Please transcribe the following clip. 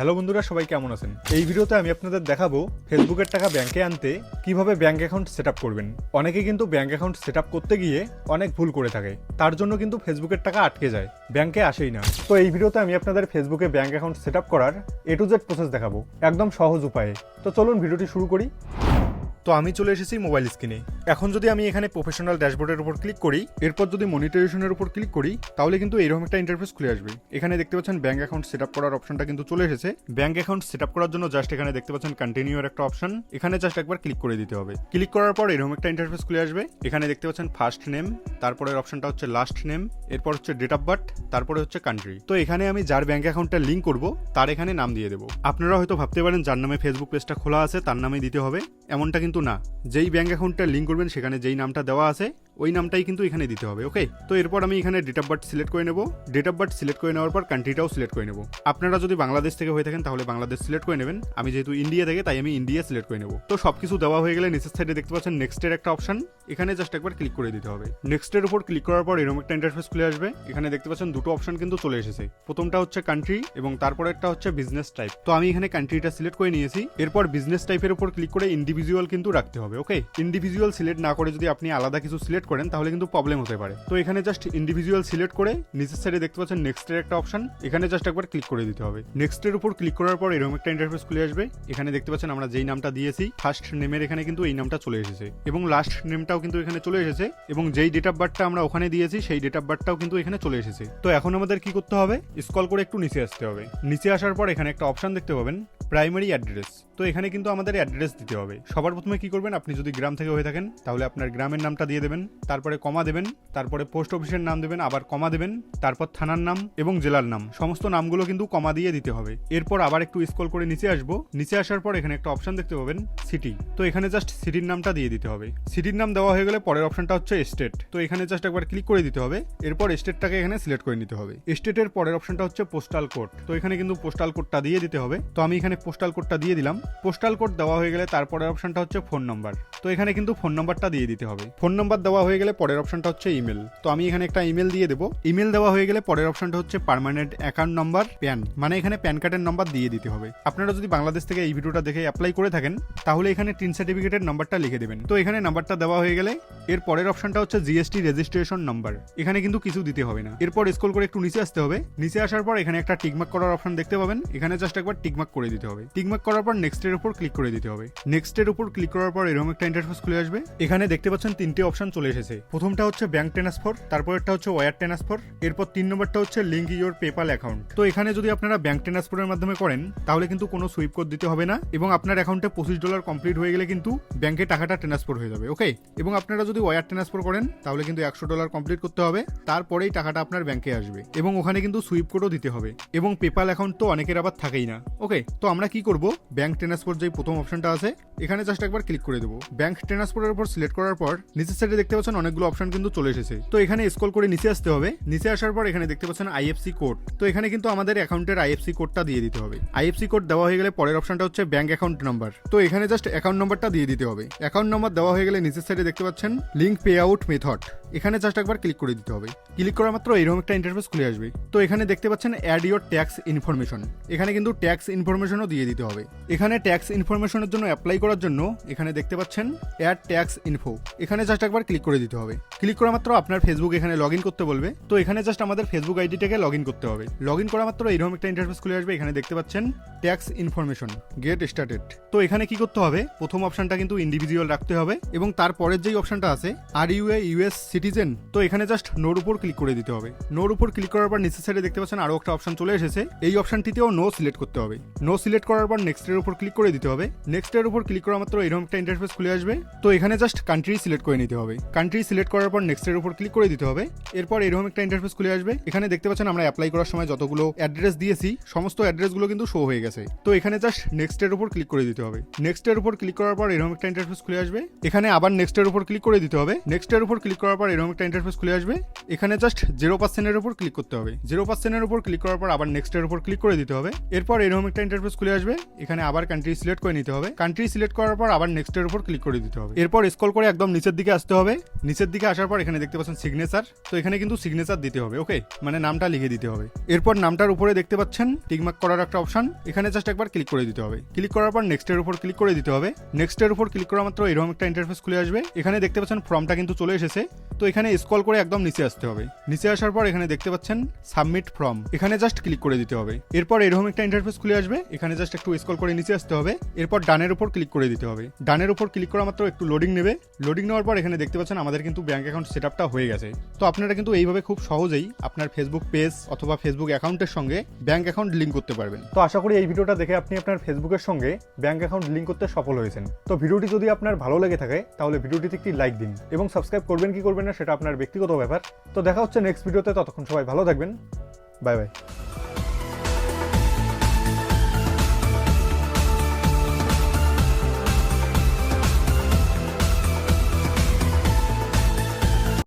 Hello বন্ধুরা, সবাই কেমন আছেন? এই ভিডিওতে আমি আপনাদের দেখাবো ফেসবুকের টাকা ব্যাংকে আনতে কীভাবে ব্যাংক অ্যাকাউন্ট সেট করবেন। অনেকে কিন্তু ব্যাংক অ্যাকাউন্ট সেট করতে গিয়ে অনেক ভুল করে থাকে। তার জন্য কিন্তু ফেসবুকের টাকা আটকে যায়, ব্যাংকে আসেই না। তো এই ভিডিওতে আমি আপনাদের ফেসবুকে ব্যাংক অ্যাকাউন্ট সেট করার এ টু জেড প্রসেস দেখাবো, একদম সহজ উপায়ে। তো চলুন ভিডিওটি শুরু করি। তো আমি চলে এসেছি মোবাইল স্ক্রিনে এখন যদি আমি এখানে প্রফেশনাল ড্যাশবোর্ডের উপর ক্লিক করি, এরপর যদি মনিটাইজেশনের উপর ক্লিক করি, তাহলে কিন্তু এরকম একটা ইন্টারফেস খুলে আসবে। এখানে দেখতে পাচ্ছেন ব্যাংক অ্যাকাউন্ট সেট আপ করার অপশনটা কিন্তু চলে এসেছে। ব্যাংক অ্যাকাউন্ট সেট আপ করার জন্য জাস্ট এখানে দেখতে পাচ্ছেন কন্টিনিউর একটা অপশন এখানে জাস্ট একবার ক্লিক করে দিতে হবে। ক্লিক করার পর এরকম একটা ইন্টারফেস খুলে আসবে। এখানে দেখতে পাচ্ছেন ফার্স্ট নেম তারপরের অপশনটা হচ্ছে লাস্ট নেম এরপর হচ্ছে ডেট অফ বার্থ তারপরে হচ্ছে কান্ট্রি তো এখানে আমি যার ব্যাংক অ্যাকাউন্টটা লিঙ্ক করব, তার এখানে নাম দিয়ে দেবো। আপনারা হয়তো ভাবতে পারেন, যার নামে ফেসবুক পেজটা খোলা আছে, তার নামে দিতে হবে। এমনটা কিন্তু না যেই ব্যাঙ্ক অ্যাকাউন্টটা লিঙ্ক করবেন সেখানে যেই নামটা দেওয়া আছে ওই নামটাই কিন্তু এখানে দিতে হবে ওকে তো এরপর আমি এখানে ডেট অফ বার্থ সিলেক্ট করে নেব। ডেট অফ বার্থ সিলেক্ট করে নেওয়ার পর কান্ট্রিটাও সিলেক্ট করে নেব। আপনারা যদি বাংলাদেশ থেকে হয়ে থাকেন, তাহলে বাংলাদেশ সিলেক্ট করে নেবেন। আমি যেহেতু ইন্ডিয়া থেকে, তাই আমি ইন্ডিয়া সিলেক্ট করে নেব। তো সবকিছু দেওয়া হয়ে গেলে নিচের সাইডে দেখতে পাচ্ছেন নেক্সটের একটা অপশন এখানে জাস্ট একবার ক্লিক করে দিতে হবে। নেক্সটের উপর ক্লিক করার পর এরকম একটা ইন্টারফেস খুলে আসবে। এখানে দেখতে পাচ্ছেন দুটো অপশন কিন্তু চলে এসেছে। প্রথমটা হচ্ছে কান্ট্রি এবং তারপর তারপরেরটা হচ্ছে বিজনেস টাইপ তো আমি এখানে কান্ট্রিটা সিলেক্ট করে নিয়েছি। এরপর বিজনেস টাইপের উপর ক্লিক করে ইন্ডিভিজুয়াল কিন্তু রাখতে হবে ওকে ইন্ডিভিজুয়াল সিলেক্ট না করে যদি আপনি আলাদা কিছু সিলেক্ট করেন, তাহলে কিন্তু প্রবলেম হতে পারে। তো এখানে জাস্ট ইন্ডিভিজুয়াল সিলেক্ট করে নিচের সাইডে দেখতে পাচ্ছেন নেক্সটের একটা অপশন এখানে জাস্ট একবার ক্লিক করে দিতে হবে। নেক্সটের উপর ক্লিক করার পর এরকম একটা ইন্টারফেস খুলে আসবে, এখানে দেখতে পাচ্ছেন আমরা যেই নামটা দিয়েছি ফার্স্ট নেমের এখানে কিন্তু এই নামটা চলে এসেছে। এবং লাস্ট নেমটাও কিন্তু এখানে চলে এসেছে, এবং যেই ডেট অফ বার্থটা আমরা ওখানে দিয়েছি, সেই ডেট অফ বার্থটাও কিন্তু এখানে চলে এসেছে। তো এখন আমাদের কি করতে হবে? স্কল করে একটু নিচে আসতে হবে। নিচে আসার পর এখানে একটা অপশন দেখতে পাবেন প্রাইমারি অ্যাড্রেস তো এখানে কিন্তু আমাদের অ্যাড্রেস দিতে হবে। সবার প্রথমে কি করবেন? আপনি যদি গ্রাম থেকে হয়ে থাকেন, তাহলে আপনার গ্রামের নামটা দিয়ে দেবেন, তারপরে কমা দেবেন, তারপরে পোস্ট অফিসের নাম দেবেন, আবার কমা দেবেন, তারপর থানার নাম এবং জেলার নাম। সমস্ত নামগুলো কিন্তু কমা দিয়ে দিতে হবে। এরপর আবার একটু স্কল করে নিচে আসব। নিচে আসার পর এখানে একটা অপশন দেখতে পাবেন সিটি তো এখানে জাস্ট সিটির নামটা দিয়ে দিতে হবে। সিটির নাম দেওয়া হয়ে গেলে পরের অপশনটা হচ্ছে স্টেট তো এখানে জাস্ট একবার ক্লিক করে দিতে হবে। এরপর স্টেটটাকে এখানে সিলেক্ট করে নিতে হবে। স্টেটের পরের অপশনটা হচ্ছে পোস্টাল কোড তো এখানে কিন্তু পোস্টাল কোডটা দিয়ে দিতে হবে। তো আমি এখানে পোস্টাল কোডটা দিয়ে দিলাম। পোস্টাল কোড দেওয়া হয়ে গেলে তারপরের অপশনটা হচ্ছে ফোন নাম্বার তো এখানে কিন্তু ফোন নাম্বারটা দিয়ে দিতে হবে। ফোন নাম্বার দেওয়া হয়ে গেলে পরের অপশনটা হচ্ছে ইমেল তো আমি এখানে একটা ইমেল দিয়ে দেবো। ইমেল দেওয়া হয়ে গেলে পরের অপশনটা হচ্ছে পার্মানেন্ট অ্যাকাউন্ট নাম্বার প্যান মানে এখানে প্যান কার্ডের নাম্বার দিয়ে দিতে হবে। আপনারা যদি বাংলাদেশ থেকে এই ভিডিওটা দেখে অ্যাপ্লাই করে থাকেন, তাহলে এখানে টিন সার্টিফিকেটের নাম্বারটা লিখে দেবেন। তো এখানে নাম্বারটা দেওয়া হয়ে গেলে এর পরের অপশনটা হচ্ছে জিএসটি রেজিস্ট্রেশন নাম্বার এখানে কিন্তু কিছু দিতে হবে না। এরপর স্ক্রল করে একটু নিচে আসতে হবে। নিচে আসার পর এখানে একটা টিকমার্ক করার অপশন দেখতে পাবেন। এখানে জাস্ট একবার টিকমার্ক করে দিতে হবে। টিকমার্ক করার পর নেক্সটের উপর ক্লিক করে দিতে হবে। নেক্সটের উপর ক্লিক করার পর এরকম একটা ইন্টারফেস খুলে আসবে। এখানে দেখতে পাচ্ছেন তিনটে অপশন চলে এসেছে। প্রথমটা হচ্ছে ব্যাংক ট্রান্সফার তারপরটা হচ্ছে ওয়ার ট্রান্সফার এরপর তিন নম্বরটা হচ্ছে লিঙ্ক ইউর পেপাল অ্যাকাউন্ট তো এখানে যদি আপনারা ব্যাংক ট্রান্সফারের মাধ্যমে করেন, তাহলে কিন্তু কোনো সুইপ কোড দিতে হবে না এবং আপনার অ্যাকাউন্টে পঁচিশ ডলার কমপ্লিট হয়ে গেলে কিন্তু ব্যাংকে টাকাটা ট্রান্সফার হয়ে যাবে ওকে এবং আপনারা যদি ওয়ার ট্রান্সফার করেন, তাহলে কিন্তু একশো ডলার কমপ্লিট করতে হবে। তারপরেই টাকাটা আপনার ব্যাংকে আসবে এবং ওখানে কিন্তু সুইপ কোডও দিতে হবে। এবং পেপাল অ্যাকাউন্ট তো অনেকের আবার থাকেই না ওকে তো আমরা কি করব? ব্যাংক ট্রান্সফার যে প্রথম অপশনটা আছে, এখানে জাস্ট একবার ক্লিক করে দেবো। ব্যাংক ট্রান্সফারের উপর সিলেক্ট করার পর, নিচের সাইডে দেখতে পাচ্ছেন অনেকগুলো অপশন কিন্তু চলে এসেছে। তো এখানে স্ক্রল করে নিচে আসতে হবে। নিচে আসার পর এখানে দেখতে পাচ্ছেন আইএফসি কোড তো এখানে কিন্তু আমাদের অ্যাকাউন্টের আইএফসি কোডটা দিয়ে দিতে হবে। আইএফসি কোড দেওয়া হয়ে গেলে পরের অপশনটা হচ্ছে ব্যাংক অ্যাকাউন্ট নাম্বার তো এখানে জাস্ট অ্যাকাউন্ট নাম্বারটা দিয়ে দিতে হবে। অ্যাকাউন্ট নাম্বার দেওয়া হয়ে গেলে নিচের সাইডে দেখতে পাচ্ছেন লিঙ্ক পে আউট মেথড এখানে জাস্ট একবার ক্লিক করে দিতে হবে। ক্লিক করা মাত্র এরকম একটা ইন্টারফেস খুলে আসবে। তো এখানে দেখতে পাচ্ছেন অ্যাড ইউর ট্যাক্স ইনফরমেশন এখানে কিন্তু ট্যাক্স ইনফরমেশনও দিয়ে দিতে হবে। এখানে ট্যাক্স ইনফরমেশনের জন্য অ্যাপ্লাই করার জন্য এখানে দেখতে পাচ্ছেন অ্যাড ট্যাক্স ইনফো এখানে জাস্ট একবার ক্লিক করে দিতে হবে। ক্লিক করা মাত্র আপনার ফেসবুক এখানে লগ করতে বলবে। তো এখানে জাস্ট আমাদের ফেসবুক আইডিটাকে লগ করতে হবে। লগ করা মাত্র এরকম একটা ইন্টারফেস খুলে আসবে। এখানে দেখতে পাচ্ছেন ট্যাক্স ইনফরমেশন গেট স্টার্টেড তো এখানে কি করতে হবে? প্রথম অপশনটা কিন্তু ইন্ডিভিজুয়াল রাখতে হবে এবং তারপরের যেই অপশনটা আছে are you a US citizen তো এখানে জাস্ট নোর উপর ক্লিক করে দিতে হবে। নোর উপর ক্লিক করার পর নিচের সাইডে দেখতে পাচ্ছেন আরও একটা অপশন চলে এসেছে। এই অপশনটিতেও নো সিলেক্ট করতে হবে। নো সিলেক্ট করার পর নেক্সটের উপর ক্লিক করে দিতে হবে নেক্সটের উপর ক্লিক করা মাত্র এরকম একটা ইন্টারফেস খুলে আসবে তো এখানে জাস্ট কান্ট্রি সিলেক্ট করে নিতে হবে কান্ট্রি সিলেক্ট করার পর নেক্সটের উপর ক্লিক করে দিতে হবে এরপর এরকম একটা ইন্টারফেস খুলে আসবে এখানে দেখতে পাচ্ছেন আমরা অ্যাপ্লাই করার সময় যতগুলো অ্যাড্রেস দিয়েছি সমস্ত অ্যাড্রেসগুলো কিন্তু শো হয়ে গেছে তো এখানে জাস্ট নেক্সটের উপর ক্লিক করে দিতে হবে নেক্সটের উপর ক্লিক করার পর এরকম একটা ইন্টারফেস খুলে আসবে এখানে আবার নেক্সটের উপর ক্লিক করে দিতে হবে নেক্সটের উপর ক্লিক করার পর এরকম একটা ইন্টারফেস খুলে আসবে এখানে জাস্ট জিরো পার্সেন্টের উপর ক্লিক করতে হবে জিরো পার্সেন্টের উপর ক্লিক করার পর আবার নেক্সটের উপর ক্লিক করে দিতে হবে এরপর এরকম একটা ইন্টারফেস খুলে আসবে, এখানে আবার কান্ট্রি সিলেক্ট করে নিতে হবে। কান্ট্রি সিলেক্ট করার পর আবার নেক্সটের উপর ক্লিক করে দিতে হবে। এরপর স্ক্রল করে একদম নিচের দিকে আসতে হবে। নিচের দিকে আসার পর এখানে দেখতে পাচ্ছেন সিগনেচার তো এখানে কিন্তু সিগনেচার দিতে হবে ওকে মানে নামটা লিখে দিতে হবে। এরপর নামটার উপরে দেখতে পাচ্ছেন টিকমার্ক করার একটা অপশন এখানে এখানে জাস্ট একবার ক্লিক করে দিতে হবে। ক্লিক করার পর নেক্সটের উপর ক্লিক করে দিতে হবে। নেক্সটের উপর ক্লিক করা মাত্র এরকম একটা ইন্টারফেস খুলে আসবে। এখানে দেখতে পাচ্ছেন ফর্মটা কিন্তু চলে এসেছে। তো এখানে স্ক্রল করে একদম নিচে আসতে হবে। নিচে আসার পর এখানে দেখতে পাচ্ছেন সাবমিট ফর্ম এখানে জাস্ট ক্লিক করে দিতে হবে। এরপর এরকম একটা ইন্টারফেস খুলে আসবে। এখানে জাস্ট একটু স্ক্রল করে নিচে আসতে হবে। এরপর ডানের উপর ক্লিক করে দিতে হবে। ডানের উপর ক্লিক করা মাত্র একটু লোডিং নেবে। লোডিং নেওয়ার পর এখানে দেখতে পাচ্ছেন আমাদের কিন্তু ব্যাংক অ্যাকাউন্ট সেট হয়ে গেছে। তো আপনারা কিন্তু এইভাবে খুব সহজেই আপনার ফেসবুক পেজ অথবা ফেসবুক অ্যাকাউন্টের সঙ্গে ব্যাংক অ্যাকাউন্ট লিঙ্ক করতে পারবেন। তো আশা করি এই ভিডিওটা দেখে আপনি আপনার ফেসবুকের সঙ্গে ব্যাংক অ্যাকাউন্ট লিঙ্ক করতে সফল হয়েছেন। তো ভিডিওটি যদি আপনার ভালো লেগে থাকে, তাহলে ভিডিওটিতে একটি লাইক দিন এবং সাবস্ক্রাইব করবেন কি করবেন না, সেটা আপনার ব্যক্তিগত ব্যাপার। তো দেখা হচ্ছে নেক্সট ভিডিওতে ততক্ষণ সবাই ভালো থাকবেন। Bye bye.